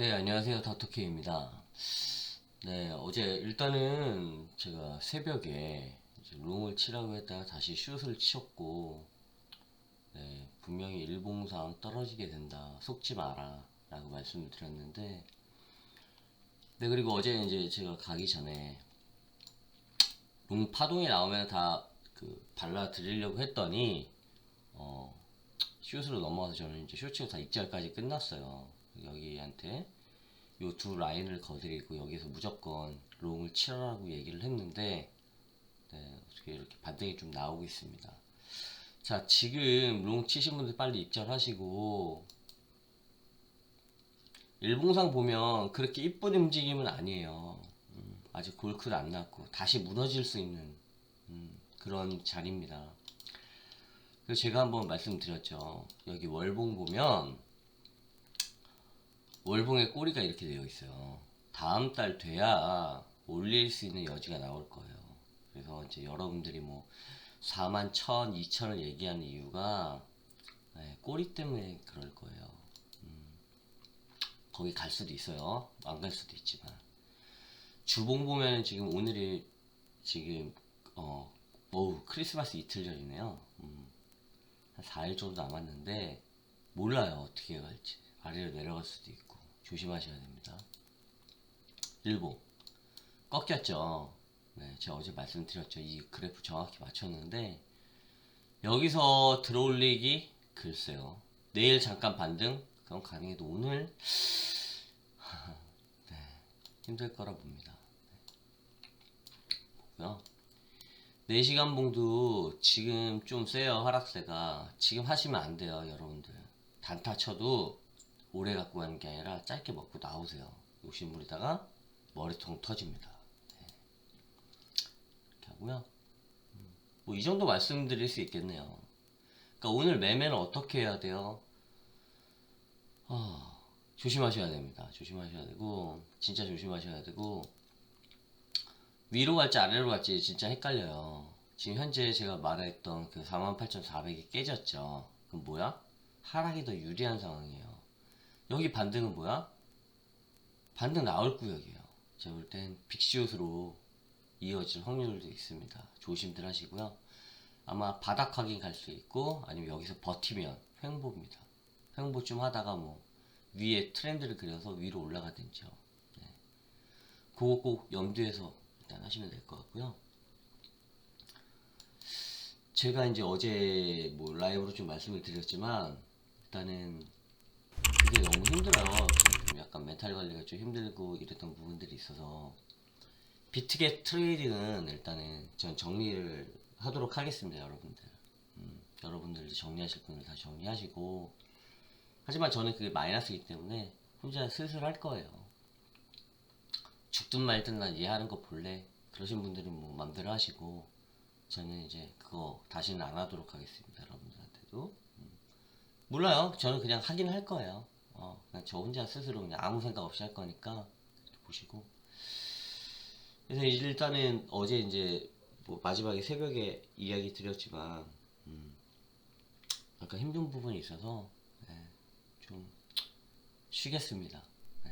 네, 안녕하세요. 다토케입니다. 네, 어제 일단은 제가 새벽에 롱을 치라고 했다가 다시 슛을 치었고, 네, 분명히 일봉상 떨어지게 된다. 속지 마라. 라고 말씀을 드렸는데, 네, 그리고 어제 이제 제가 가기 전에 롱 파동이 나오면 다 그 발라 드리려고 했더니, 어, 슛으로 넘어가서 저는 이제 슛치고 다 입절까지 끝났어요. 여기한테 요 두 라인을 거드리고 여기서 무조건 롱을 치라고 얘기를 했는데 네, 어떻게 이렇게 반등이 좀 나오고 있습니다. 자, 지금 롱 치신 분들 빨리 입절하시고 일봉상 보면 그렇게 이쁜 움직임은 아니에요. 음, 아직 골크도 안 났고 다시 무너질 수 있는 음, 그런 자리입니다. 그래서 제가 한번 말씀드렸죠. 여기 월봉 보면 월봉의 꼬리가 이렇게 되어 있어요. 다음 달 돼야 올릴 수 있는 여지가 나올 거예요. 그래서 이제 여러분들이 뭐 4만 1천, 2천을 얘기하는 이유가 네, 꼬리 때문에 그럴 거예요. 음, 거기 갈 수도 있어요. 안 갈 수도 있지만 주봉 보면 지금 오늘이 지금 어, 어우 크리스마스 이틀 전이네요. 음, 한 4일 정도 남았는데 몰라요 어떻게 갈지 아래로 내려갈 수도 있고 조심하셔야 됩니다. 일봉 꺾였죠. 네, 제가 어제 말씀드렸죠. 이 그래프 정확히 맞췄는데 여기서 들어올리기 글쎄요. 내일 잠깐 반등 그럼 가능해도 오늘 네, 힘들 거라 봅니다. 보고요. 4시간 봉도 지금 좀 세요 하락세가 지금 하시면 안 돼요 여러분들 단타 쳐도 오래 갖고 가는 게 아니라 짧게 먹고 나오세요 욕심 부리다가 머리통 터집니다 네. 이렇게 하고요 뭐 이 정도 말씀드릴 수 있겠네요 그러니까 오늘 매매는 어떻게 해야 돼요 아, 조심하셔야 됩니다 조심하셔야 되고 진짜 조심하셔야 되고 위로 갈지 아래로 갈지 진짜 헷갈려요. 지금 현재 제가 말했던 그 48,400이 깨졌죠. 그럼 뭐야? 하락이 더 유리한 상황이에요. 여기 반등은 뭐야? 반등 나올 구역이에요. 제가 볼 땐 빅시옷으로 이어질 확률도 있습니다. 조심들 하시고요. 아마 바닥 확인 갈 수 있고 아니면 여기서 버티면 횡보입니다. 횡보 좀 하다가 뭐 위에 트렌드를 그려서 위로 올라가든지요. 네. 그거 꼭 염두에서 일단 하시면 될 것 같고요. 제가 이제 어제 뭐 라이브로 좀 말씀을 드렸지만 일단은 그게 너무 힘들어요. 좀 약간 멘탈 관리가 좀 힘들고 이랬던 부분들이 있어서 비트겟 트레이딩은 일단은 전 정리를 하도록 하겠습니다, 여러분들. 음, 여러분들 이제 정리하실 분들 다 정리하시고 하지만 저는 그게 마이너스이기 때문에 혼자 슬슬 할 거예요. 죽든 말든 난 이해하는 거 볼래 그러신 분들은 뭐 맘대로 하시고 저는 이제 그거 다시는 안 하도록 하겠습니다 여러분들한테도 음. 몰라요 저는 그냥 하긴 할 거예요 어, 그냥 저 혼자 스스로 그냥 아무 생각 없이 할 거니까 보시고 그래서 일단은 어제 이제 뭐 마지막에 새벽에 이야기 드렸지만 음, 약간 힘든 부분이 있어서 네, 좀 쉬겠습니다 네.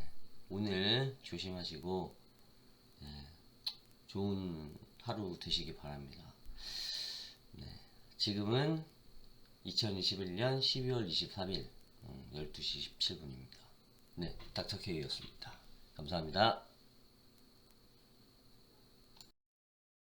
오늘 조심하시고 네, 좋은 하루 되시기 바랍니다. 네, 지금은 2021년 12월 23일 12시 17분입니다. 네, 닥터케이였습니다. 감사합니다.